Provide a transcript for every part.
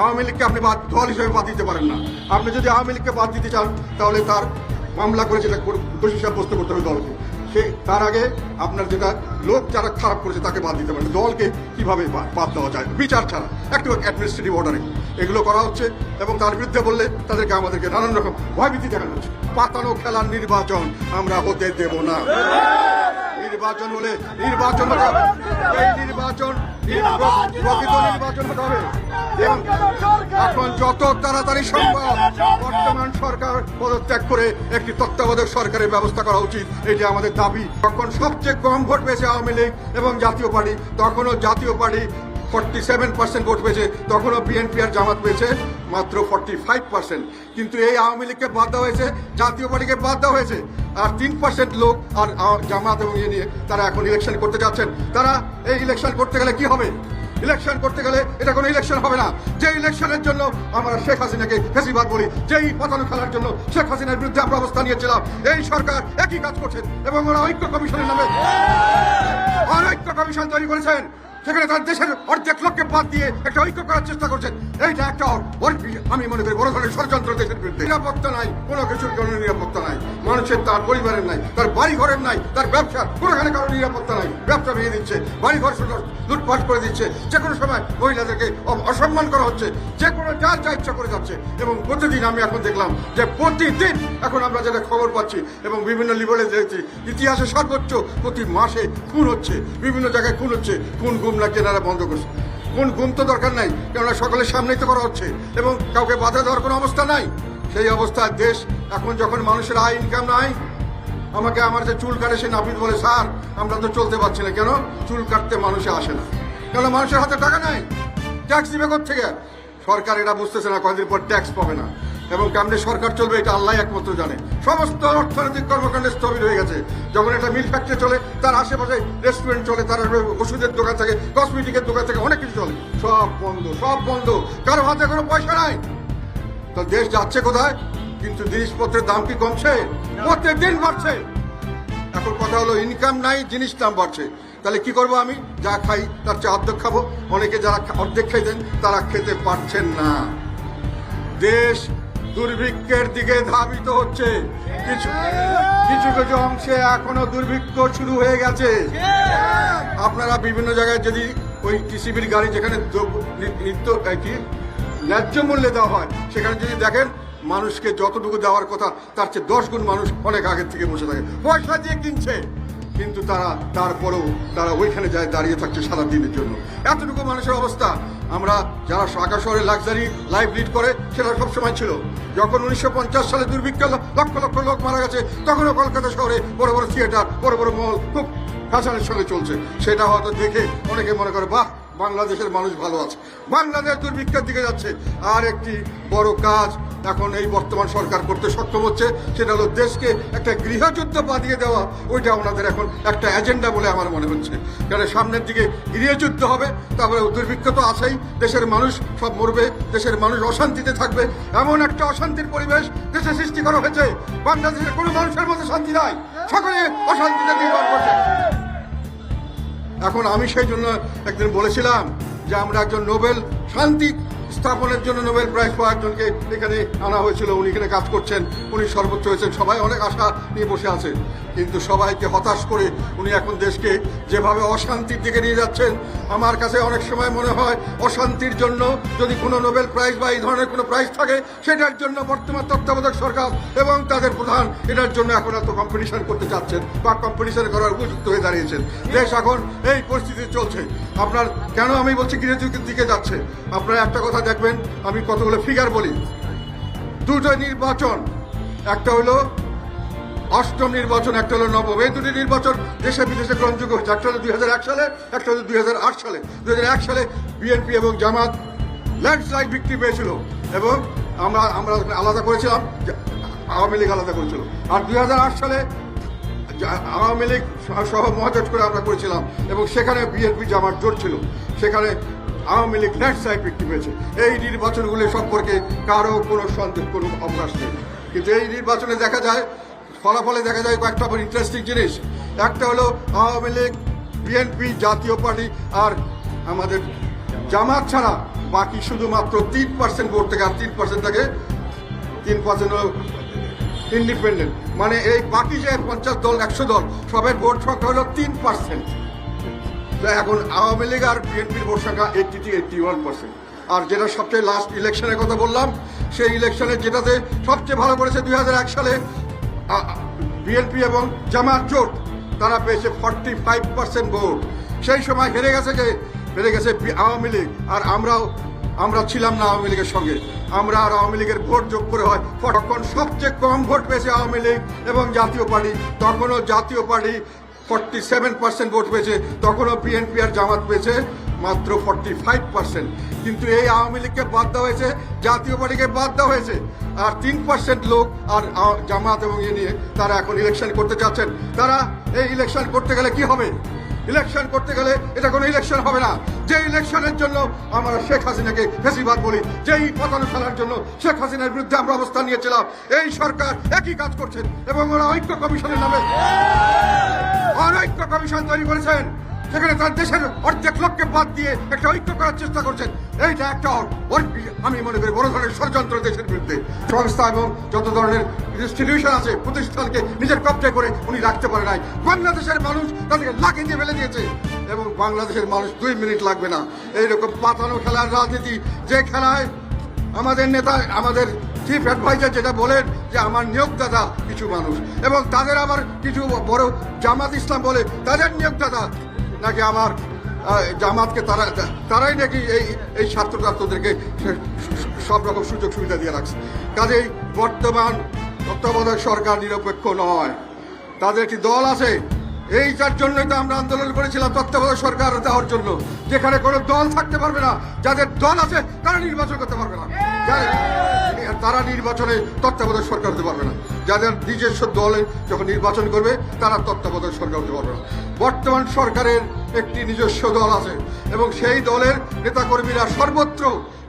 আওয়ামী লীগকে আপনি দল হিসেবে বাদ দিতে পারেন না। আপনি যদি আওয়ামী লীগকে বাদ দিতে চান, তাহলে তার মামলা করে যেটা দোষী সাব্যস্ত করতে হবে দলকে। সে তার আগে আপনার যেটা লোক যারা খারাপ করেছে তাকে বাদ দিতে পারেন। দলকে কীভাবে বাদ দেওয়া যায়? বিচার ছাড়া। একটু অ্যাডমিনিস্ট্রেটিভ অর্ডারিং এগুলো করা হচ্ছে এবং তার বিরুদ্ধে বললে তাদেরকে আমাদেরকে নানান রকম ভয়ভীতি দেখানো হচ্ছে। পাতানো খেলার নির্বাচন আমরা হতে দেব না। নির্বাচন হলে নির্বাচন হবে এই নির্বাচন নির- প্রকৃত নির্বাচন হবে এখন যত তাড়াতাড়ি সম্ভব বর্তমান সরকার পদত্যাগ করে একটি তত্ত্বাবধায়ক সরকারের ব্যবস্থা করা উচিত। এটি আমাদের দাবি। তখন সবচেয়ে কম ভোট পেয়েছে আওয়ামী লীগ এবং জাতীয় পার্টি তখনও Jatiya party forty seven percent vote পেয়েছে তখনও বিএনপি আর জামাত পেয়েছে। মাত্র ফর্টি ফাইভ পার্সেন্ট কিন্তু এই আওয়ামী লীগকে বাদ দেওয়া হয়েছে, জাতীয় পার্টিকে বাদ দেওয়া হয়েছে। আর তিন পার্সেন্ট লোক আর জামাত এবং ইয়ে নিয়ে তারা এখন ইলেকশন করতে যাচ্ছেন। তারা এই ইলেকশন করতে গেলে কি হবে? ইলেকশন করতে গেলে এটা কোনো ইলেকশন হবে না। যে ইলেকশনের জন্য আমরা শেখ হাসিনাকে ফেসিবাদ বলি, যেই পতানো খেলার জন্য শেখ হাসিনার বিরুদ্ধে আমরা অবস্থান নিয়েছিলাম, এই সরকার একই কাজ করছেন এবং ওরা ঐক্য কমিশনের নামে অনৈক্য কমিশন তৈরি করেছেন। সেখানে তার দেশের অর্ধেক লোককে বাদ দিয়ে একটা ঐক্য করার চেষ্টা করছেন। এইটা একটা আমি মনে করি বড় ধরনের ষড়যন্ত্র দেশের বিরুদ্ধে। নিরাপত্তা নাই, কোনো কিছুর কোনো নিরাপত্তা নাই। মানুষের তার পরিবারের নাই, তার বাড়ি ঘরের নাই, তার ব্যবসা, কোনোখানে কারও নিরাপত্তা নাই। ব্যবসা ভেঙে দিচ্ছে বাড়ি ঘর লুটপাট করে দিচ্ছে। যে কোনো সময় মহিলাদেরকে অসম্মান করা হচ্ছে, যে কোনো যার যা ইচ্ছা করে যাচ্ছে। এবং প্রতিদিন আমি এখন দেখলাম যে প্রতিদিন এখন আমরা যেটা খবর পাচ্ছি এবং বিভিন্ন লিবারে দেখছি, ইতিহাসে সর্বোচ্চ প্রতি মাসে খুন হচ্ছে, বিভিন্ন জায়গায় খুন হচ্ছে, খুন গুম না কেনারা বন্ধ করছে। কোন গুম তো দরকার নাই, কেননা সকলের সামনেই তো করা হচ্ছে এবং কাউকে বাধা দেওয়ার কোনো অবস্থা নাই। সেই অবস্থায় দেশ এখন যখন মানুষের আয় ইনকাম নাই, আমাকে আমার যে চুল কাটে সে নাপিত বলে, স্যার, আমরা তো চলতে পারছি না। কেন? চুল কাটতে মানুষে আসে না। কেন মানুষের হাতে টাকা নাই। ট্যাক্স দিবে থেকে সরকার এটা বুঝতেছে না, কয়েকদিন পর ট্যাক্স পাবে না। এবং কেমনে সরকার চলবে এটা আল্লাহ একমাত্র জানে। সমস্ত অর্থনৈতিক কর্মকাণ্ডে স্থবির হয়ে গেছে। যখন একটা মিল ফ্যাক্টরি চলে, তার আশেপাশে রেস্টুরেন্ট চলে, তার ওষুধের দোকান থেকে কসমেটিকের দোকান থেকে, অনেক কিছু চলে। সব বন্ধ সব বন্ধ। কারও হাতে কোনো পয়সা নাই। তো দেশ যাচ্ছে কোথায়? কিন্তু জিনিসপত্রের দাম কি কমছে? প্রত্যেক দিন বাড়ছে। এখন কথা হলো ইনকাম নাই, জিনিস দাম বাড়ছে। তাহলে কি করব আমি? যা খাই, তার চেয়ে অর্ধেক খাব। অনেকে যারা অর্ধেক খাইতেন, তারা খেতে পারছেন না। দেশ দুর্ভিক্ষের দিকে ধাবিত হচ্ছে। কিছু কিছু কিছু অংশে এখনও দুর্ভিক্ষ শুরু হয়ে গেছে। আপনারা বিভিন্ন জায়গায় যদি ওই টিসিবির গাড়ি যেখানে নিত্য কি? ন্যায্য মূল্যে দেওয়া হয়, সেখানে যদি দেখেন মানুষকে যতটুকু দেওয়ার কথা, তার চেয়ে দশ গুণ মানুষ অনেক আগের থেকে বসে থাকে। পয়সা দিয়ে কিনছে। কিন্তু তারা তারপরেও তারা ওইখানে যায় দাঁড়িয়ে থাকছে সারা দিনের জন্য। এতটুকু মানুষের অবস্থা। আমরা যারা ঢাকা শহরে লাক্সারি লাইফ লিড করে, সেটা সবসময় ছিল। যখন উনিশশো পঞ্চাশ সালে দুর্ভিক্ষ লক্ষ লক্ষ লোক মারা গেছে, তখনও কলকাতা শহরে বড় বড় থিয়েটার বড় বড় মহল খুব ফ্যাশনের সঙ্গে চলছে। সেটা হয়তো দেখে অনেকে মনে করে, বাহ বাংলাদেশের মানুষ ভালো আছে। বাংলাদেশ দুর্ভিক্ষের দিকে যাচ্ছে। আর একটি বড় কাজ এখন এই বর্তমান সরকার করতে সক্ষম হচ্ছে, সেটা হলো দেশকে একটা গৃহযুদ্ধ বাঁধিয়ে দেওয়া। ওইটা ওনাদের এখন একটা এজেন্ডা বলে আমার মনে হচ্ছে। কারণ সামনের দিকে গৃহযুদ্ধ হবে তারপরে দুর্ভিক্ষ তো আছেই। দেশের মানুষ সব মরবে, দেশের মানুষ অশান্তিতে থাকবে। এমন একটা অশান্তির পরিবেশ দেশে সৃষ্টি করা হয়েছে। বাংলাদেশের কোনো মানুষের মধ্যে শান্তি নাই। সকলে অশান্তিতে নির্ভর করছে। এখন আমি সেই জন্য একদিন বলেছিলাম যে আমরা একজন নোবেল শান্তি স্থাপনের জন্য নোবেল প্রাইজ পাওয়া একজনকে এখানে আনা হয়েছিল, উনি এখানে কাজ করছেন, উনি সর্বোচ্চ হয়েছেন। সবাই অনেক আশা নিয়ে বসে আছে। কিন্তু সবাইকে হতাশ করে উনি এখন দেশকে যেভাবে অশান্তির দিকে নিয়ে যাচ্ছেন, আমার কাছে অনেক সময় মনে হয় অশান্তির জন্য যদি কোনো নোবেল প্রাইজ বা এই ধরনের কোনো প্রাইজ থাকে, সেটার জন্য বর্তমান তত্ত্বাবধায়ক সরকার এবং তাদের প্রধান এটার জন্য এখন এত কম্পিটিশন করতে চাচ্ছেন বা কম্পিটিশন করার উপযুক্ত হয়ে দাঁড়িয়েছেন। দেশ এখন এই পরিস্থিতি চলছে। আপনার কেন আমি বলছি গৃহযুদ্ধের দিকে যাচ্ছে? আপনারা একটা কথা দেখবেন, আমি কতগুলো ফিগার বলি। দুটো নির্বাচন, একটা হলো অষ্টম নির্বাচন, একটা হলো নবম। এই দুটি নির্বাচন দেশে বিদেশে গ্রহণযোগ্য হয়েছে। একটা হলো দুই সালে, একটা হলো দুই সালে। দুই হাজার এক সালে বিএনপি এবং জামাত ল্যান্ডস্লাইড বিক্রি পেয়েছিল এবং আমরা আমরা আলাদা করেছিলাম আওয়ামী লীগ আলাদা করেছিল। আর দুই হাজার আট সালে আওয়ামী লীগ সহ- মহাজোট করে আমরা করেছিলাম এবং সেখানে বিএনপি জামাত জোট ছিল। সেখানে আওয়ামী লীগ ল্যান্ডস্লাইড বিক্রি পেয়েছে। এই নির্বাচনগুলি সম্পর্কে কারও কোনো সন্দেহ, কোনো অবকাশ নেই। কিন্তু এই নির্বাচনে দেখা যায় ফলাফলে দেখা যায় কয়েকটা ইন্টারেস্টিং জিনিস। একটা হলো Awami League BNP Jatiya party আর আমাদের জামাত ছাড়া বাকি শুধুমাত্র তিন পার্সেন্ট ভোট থেকে আর তিন পার্সেন্ট থাকে তিন পার্সেন্ট ইন্ডিপেন্ডেন্ট মানে এই বাকি যে পঞ্চাশ দল, একশো দল, সবের ভোট সংখ্যা হলো তিন পার্সেন্ট এখন আওয়ামী লীগ আর বিএনপির ভোট সংখ্যা eighty two eighty one percent আর যেটা সবচেয়ে লাস্ট ইলেকশনের কথা বললাম, সেই ইলেকশনে যেটাতে সবচেয়ে ভালো করেছে দুই হাজার এক সালে বিএনপি এবং জামাত জোট, তারা পেয়েছে ফর্টি ফাইভ পার্সেন্ট ভোট। সেই সময় হেরে গেছে কে? হেরে গেছে আওয়ামী লীগ। আর আমরাও আমরা ছিলাম না আওয়ামী লীগের সঙ্গে। আমরা আর আওয়ামী লীগের ভোট যোগ করে হয়। তখন সবচেয়ে কম ভোট পেয়েছে আওয়ামী লীগ এবং জাতীয় পার্টি। তখনও Jatiya party forty seven percent vote পেয়েছে। তখনও বিএনপি আর জামাত পেয়েছে মাত্র ফর্টি ফাইভ পার্সেন্ট কিন্তু এই আওয়ামী লীগকে বাদ দেওয়া হয়েছে, জাতীয় পার্টিকে বাদ দেওয়া হয়েছে। আর তিন পার্সেন্ট লোক আর জামাত এবং ইয়ে নিয়ে তারা এখন ইলেকশন করতে চাচ্ছেন। তারা এই ইলেকশন করতে গেলে কি হবে? ইলেকশন করতে গেলে এটা কোনো ইলেকশন হবে না। যে ইলেকশনের জন্য আমরা শেখ হাসিনাকে ফেসিবাদ বলি, যেই পতন ফেলার জন্য শেখ হাসিনার বিরুদ্ধে আমরা অবস্থান নিয়েছিলাম, এই সরকার একই কাজ করছেন এবং ওরা ঐক্য কমিশনের নামে অনৈক্য কমিশন তৈরি করেছেন। সেখানে তার দেশের অর্ধেক লোককে বাদ দিয়ে একটা ঐক্য করার চেষ্টা করছেন। এইটা একটা আমি মনে করি বড় ধরনের ষড়যন্ত্র দেশের বিরুদ্ধে। সংস্থা এবং যত ধরনের ইনস্টিটিউশন আছে, প্রতিষ্ঠানকে নিজের কবজায় করে উনি রাখতে পারে নাই। বাংলাদেশের মানুষ তাদেরকে লাখে দিয়ে ফেলে দিয়েছে। এবং বাংলাদেশের মানুষ দুই মিনিট লাগবে না। এইরকম পাতানো খেলার রাজনীতি, যে খেলায় আমাদের নেতা, আমাদের চিফ অ্যাডভাইজার যেটা বলেন যে আমার নিয়োগদাতা কিছু মানুষ। এবং তাদের আবার কিছু বড় জামাত ইসলাম বলে, তাদের নিয়োগদাতা নাকি আমার জামাতকে তারা তারাই নাকি এই এই ছাত্র ছাত্রদেরকে সব রকম সুযোগ সুবিধা দিয়ে রাখছে। কাজেই বর্তমান তত্ত্বাবধায়ক সরকার নিরপেক্ষ নয়। তাদের একটি দল আছে। এই যার জন্যই তো আমরা আন্দোলন করেছিলাম তত্ত্বাবধায়ক সরকার দেওয়ার জন্য। যেখানে কোনো দল থাকতে পারবে না। যাদের দল আছে, তারা নির্বাচন করতে পারবে না। তারা নির্বাচনে তত্ত্বাবধায়ক সরকার হতে পারবে না। যাদের নিজস্ব দলে যখন নির্বাচন করবে, তারা তত্ত্বাবধায়ক সরকার হতে পারবে না। বর্তমান সরকারের একটি নিজস্ব দল আছে এবং সেই দলের নেতাকর্মীরা সর্বত্র,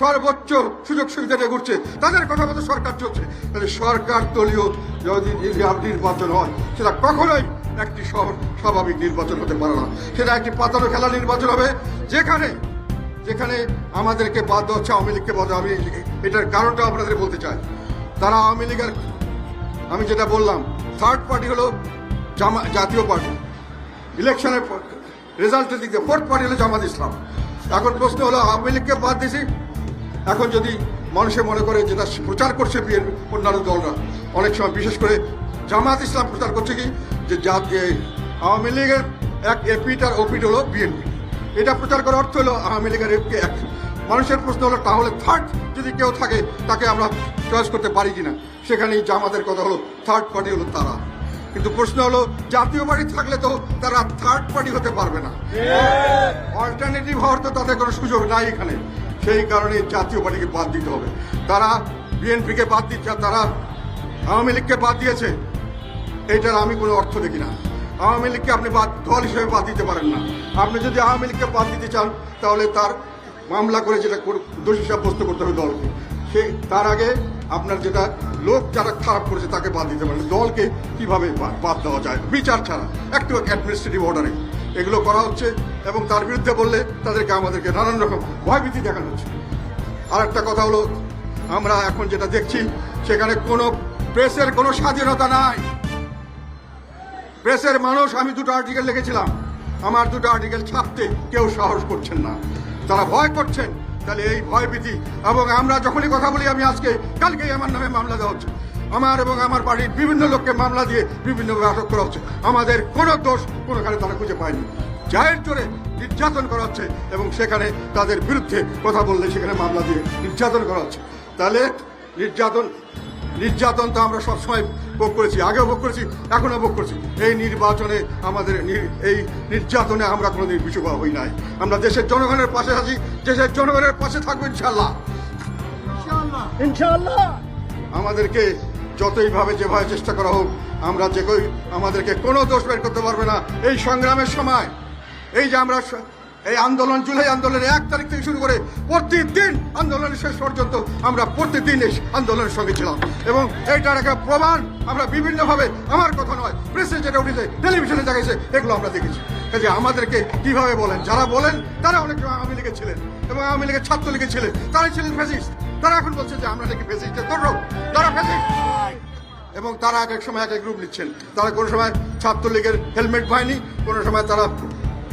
সর্বোচ্চ সুযোগ সুবিধা নিয়ে ঘুরছে। তাদের কথা মতো সরকার চলছে। তাহলে সরকার দলীয় যদি নির্বাচন হয়, সেটা কখনোই একটি স্বাভাবিক নির্বাচন হতে পারে না। সেটা একটি পাতানো খেলা নির্বাচন হবে, যেখানে যেখানে আমাদেরকে দেওয়া হচ্ছে, আওয়ামী লীগকে বাদ দেওয়া। এটার কারণটা আপনাদের বলতে চাই। তারা আওয়ামী লীগের, আমি যেটা বললাম থার্ড পার্টি হলো জামা, জাতীয় পার্টি। ইলেকশনের রেজাল্টের দিক ফোর্থ পার্টি হলো জামাত ইসলাম। এখন প্রশ্ন হলো, আওয়ামী লীগকে বাদ দিয়েছি? এখন যদি মানুষে মনে করে যেটা প্রচার করছে বিএনপি, অন্যান্য দলরা, অনেক সময় বিশেষ করে জামাত ইসলাম প্রচার করছে কি? যে যে আওয়ামী লীগের এক এপিট আর ওপিট হলো বিএনপি। এটা প্রচার করার অর্থ হলো আওয়ামী লীগের এপকে এক মানুষের প্রশ্ন হলো, তাহলে থার্ড যদি কেউ থাকে, তাকে আমরা চয়েস করতে পারি কিনা? সেখানেই জামাতের কথা হলো থার্ড পার্টি হলো তারা। কিন্তু প্রশ্ন হলো, জাতীয় পার্টি থাকলে তো তারা থার্ড পার্টি হতে পারবে না। অল্টারনেটিভ হওয়ার তো তাদের কোনো সুযোগ নাই এখানে। সেই কারণে জাতীয় পার্টিকে বাদ দিতে হবে। তারা বিএনপিকে বাদ দিচ্ছে, তারা আওয়ামী লীগকে বাদ দিয়েছে। এইটার আমি কোনো অর্থ দেখি না। আওয়ামী লীগকে আপনি বাদ, দল হিসেবে বাদ দিতে পারেন না। আপনি যদি আওয়ামী লীগকে বাদ দিতে চান, তাহলে তার মামলা করে যেটা দোষী সাব্যস্ত করতে হবে দলকে। সে তার আগে আপনার যেটা লোক যারা খারাপ করেছে তাকে বাদ দিতে পারেন দলকে কীভাবে বাদ দেওয়া যায়? বিচার ছাড়া। একটু অ্যাডমিনিস্ট্রেটিভ অর্ডারে এগুলো করা হচ্ছে এবং তার বিরুদ্ধে বললে তাদেরকে আমাদেরকে নানান রকম ভয়ভীতি দেখানো হচ্ছে। আর একটা কথা হলো, আমরা এখন যেটা দেখছি, সেখানে কোনো প্রেসের কোনো স্বাধীনতা নাই। প্রেসের মানুষ, আমি দুটো আর্টিকেল লিখেছিলাম। আমার দুটো আর্টিকেল ছাপতে কেউ সাহস করছেন না। তারা ভয় করছেন, তাহলে এই ভয় ভয়ভীতি। এবং আমরা যখনই কথা বলি, আমি আজকে, কালকেই আমার নামে মামলা দেওয়া হচ্ছে। আমার এবং আমার বাড়ির বিভিন্ন লোককে মামলা দিয়ে বিভিন্নভাবে আটক করা হচ্ছে। আমাদের কোনো দোষ কোনোখানে তারা খুঁজে পায়নি। জায়ের জোরে নির্যাতন করা হচ্ছে এবং সেখানে তাদের বিরুদ্ধে কথা বললে সেখানে মামলা দিয়ে নির্যাতন করা হচ্ছে। তাহলে নির্যাতন নির্যাতন তো আমরা সবসময় ভোগ করেছি আগেও ভোগ করেছি এখনও ভোগ করছি। এই নির্বাচনে আমাদের এই নির্যাতনে আমরা কোনোদিন পিছু পা হই নাই। আমরা দেশের জনগণের পাশে আছি দেশের জনগণের পাশে থাকব ইনশাল্লাহ ইনশাআল্লাহ। আমাদেরকে যতই ভাবে যেভাবে চেষ্টা করা হোক আমরা যে আমাদেরকে কোনো দোষ বের করতে পারবে না। এই সংগ্রামের সময় এই যে আমরা এই আন্দোলন জুলাই আন্দোলনের এক তারিখ থেকে শুরু করে প্রতিদিন আন্দোলনের শেষ পর্যন্ত আমরা প্রতিদিন এই আন্দোলনের সঙ্গে ছিলাম। এবং এইটার একটা প্রমাণ আমরা বিভিন্নভাবে, আমার কথা নয় প্রেসে যেটা উঠেছে টেলিভিশনে দেখাইছে এগুলো আমরা দেখেছি। কাজে আমাদেরকে কীভাবে বলেন, যারা বলেন, তারা অনেক আওয়ামী লীগের ছিলেন এবং আওয়ামী লীগের ছাত্রলীগের ছিলেন। তারাই ছিলেন ফেসিস্ট তারা এখন বলছে যে আমরা নাকি ফেসিস্টের দর্শক তারা ফেসিস্ট এবং তারা এক এক সময় এক এক রূপ নিচ্ছেন। তারা কোনো সময় ছাত্রলীগের হেলমেট পায়নি, কোনো সময় তারা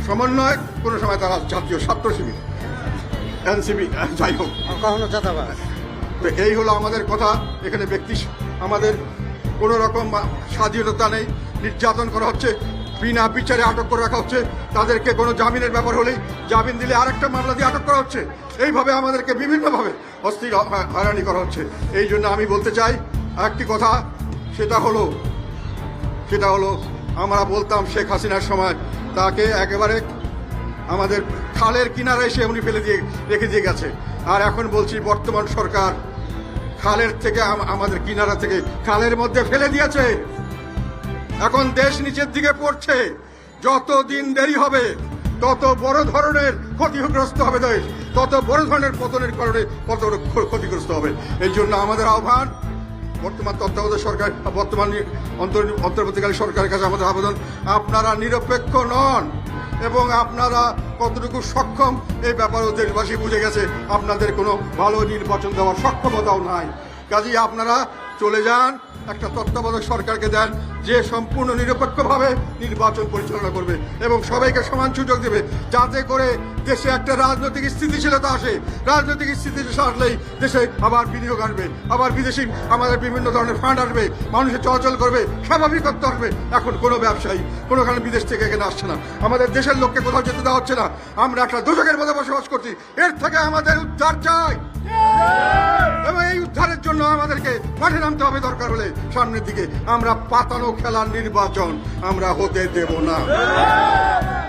সমন্বয় কোনো সময় তারা জাতীয় ছাত্র শিবির এনসিবি যাই হোক। কখনো তো এই হলো আমাদের কথা। এখানে ব্যক্তি আমাদের কোনো রকম স্বাধীনতা নেই নির্যাতন করা হচ্ছে বিনা বিচারে আটক করে রাখা হচ্ছে। তাদেরকে কোনো জামিনের ব্যাপার হলেই জামিন দিলে আরেকটা মামলা দিয়ে আটক করা হচ্ছে। এইভাবে আমাদেরকে বিভিন্নভাবে অস্থির হয়রানি করা হচ্ছে। এই জন্য আমি বলতে চাই একটি কথা সেটা হলো সেটা হলো আমরা বলতাম শেখ হাসিনার সময় তাকে একেবারে আমাদের খালের কিনারে এসে উনি ফেলে দিয়ে, রেখে দিয়ে গেছে। আর এখন বলছি, বর্তমান সরকার খালের থেকে আমাদের কিনারা থেকে খালের মধ্যে ফেলে দিয়েছে। এখন দেশ নিচের দিকে পড়ছে। যত দিন দেরি হবে, তত বড় ধরনের ক্ষতিগ্রস্ত হবে দেশ। তত বড় ধরনের পতনের কারণে কত ক্ষতিগ্রস্ত হবে। এই জন্য আমাদের আহ্বান বর্তমান তত্ত্বাবধায়ক সরকার বর্তমান অন্তর- অন্তর্বর্তীকালীন সরকারের কাছে আমাদের আবেদন, আপনারা নিরপেক্ষ নন এবং আপনারা কতটুকু সক্ষম, এই ব্যাপারেও দেশবাসী বুঝে গেছে, আপনাদের কোনো ভালো নির্বাচন দেওয়ার সক্ষমতাও নাই। কাজেই আপনারা চলে যান একটা তত্ত্বাবধায়ক সরকারকে দেন যে সম্পূর্ণ নিরপেক্ষভাবে নির্বাচন পরিচালনা করবে এবং সবাইকে সমান সুযোগ দেবে যাতে করে দেশে একটা রাজনৈতিক স্থিতিশীলতা আসে। রাজনৈতিক স্থিতিশীলতা আসলেই দেশে আবার বিনিয়োগ আসবে, আবার বিদেশি আমাদের বিভিন্ন ধরনের ফান্ড আসবে, মানুষের চলাচল করবে, স্বাভাবিকত্ব আসবে। এখন কোনো ব্যবসায়ী কোনোখানে বিদেশ থেকে এখানে আসছে না। আমাদের দেশের লোককে কোথাও যেতে দেওয়া হচ্ছে না। আমরা একটা দোষকের মধ্যে বসবাস করছি। এর থেকে আমাদের উদ্ধার চাই। এবং এই উদ্ধারের জন্য আমাদেরকে মাঠে নামতে হবে দরকার হলে। সামনের দিকে আমরা পাতানো খেলার নির্বাচন আমরা হতে দেব না।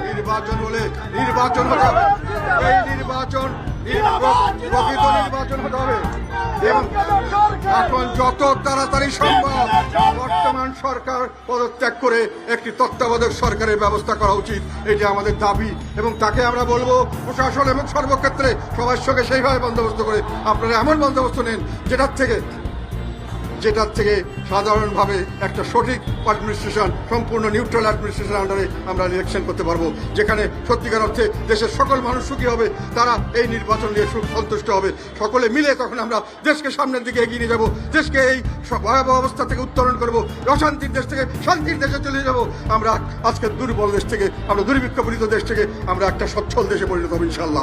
নির্বাচন হলে নির্বাচন হতে হবে। এই নির্বাচন নির- প্রকৃত নির্বাচন হতে হবে। এখন যত তাড়াতাড়ি সম্ভব বর্তমান সরকার পদত্যাগ করে একটি তত্ত্বাবধায়ক সরকারের ব্যবস্থা করা উচিত। এটি আমাদের দাবি এবং তাকে আমরা বলব প্রশাসন এবং সর্বক্ষেত্রে সবার সঙ্গে সেইভাবে বন্দোবস্ত করে। আপনারা এমন বন্দোবস্ত নেন যেটার থেকে যেটার থেকে সাধারণভাবে একটা সঠিক অ্যাডমিনিস্ট্রেশন সম্পূর্ণ নিউট্রাল অ্যাডমিনিস্ট্রেশন আন্ডারে আমরা ইলেকশন করতে পারব। যেখানে সত্যিকার অর্থে দেশের সকল মানুষ সুখী হবে, তারা এই নির্বাচন নিয়ে সুখ সন্তুষ্ট হবে। সকলে মিলে তখন আমরা দেশকে সামনের দিকে এগিয়ে নিয়ে যাব, দেশকে এই ভয়াবহ অবস্থা থেকে উত্তরণ করব, অশান্তির দেশ থেকে শান্তির দেশে চলে যাব। আমরা আজকে দুর্বল দেশ থেকে, আমরা দুর্ভিক্ষপীড়িত দেশ থেকে আমরা একটা সচ্ছল দেশে পরিণত হব ইনশাল্লাহ